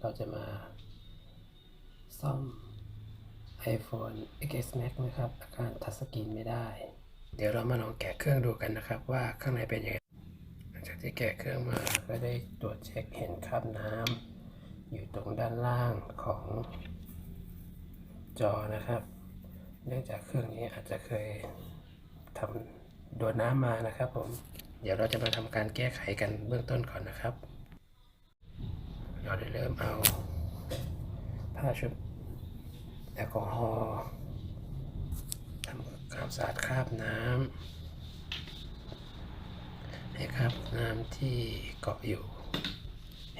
เราจะมาซ่อม iPhone XS Max นะครับ อาการทัชสกรีนไม่ได้ เดี๋ยวเรามาลองแกะเครื่องดูกันนะครับ ว่าข้างในเป็นยังไงหลังจากที่แกะเครื่องมาก็ได้ตรวจเช็คเห็นคราบน้ำอยู่ตรงด้านล่างของจอนะครับ เนื่องจากเครื่องนี้อาจจะเคยทำโดนน้ำมานะครับผม เดี๋ยวเราจะมาทำการแก้ไขกันเบื้องต้นก่อนนะครับ เราได้เริ่มเอาผ้าชุบแอลกอฮอล์ทำความสะอาดคราบน้ำให้คราบน้ำที่เกาะอยู่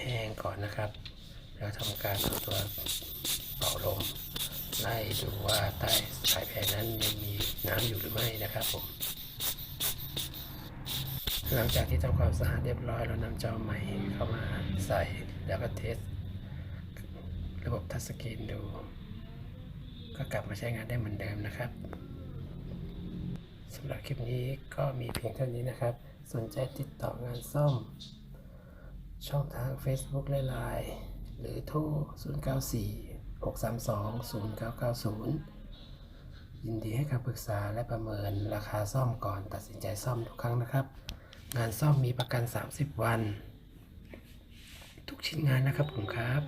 แห้งก่อนนะครับ แล้วทำการเอาตัวเป่าลมไล่ดูว่าใต้สายแพรนั้นยังมีน้ำอยู่หรือไม่นะครับผม หลังจากที่ทำความสะอาดเรียบร้อยเรานำจอใหม่เข้ามาใส่แล้วก็เทส ระบบทัชสกรีนดู ก็กลับมาใช้งานได้เหมือนเดิมนะครับสำหรับคลิปนี้ก็มีเพียงเท่านี้นะครับ สนใจติดต่องานซ่อม ช่องทาง Facebook และ Line หรือโทร 094 632 0990 ยินดีให้คำปรึกษาและประเมินราคาซ่อมก่อนตัดสินใจซ่อมทุกครั้งนะครับ งานซ่อมมีประกัน 30 วัน ทุกชิ้นงานนะครับผมครับ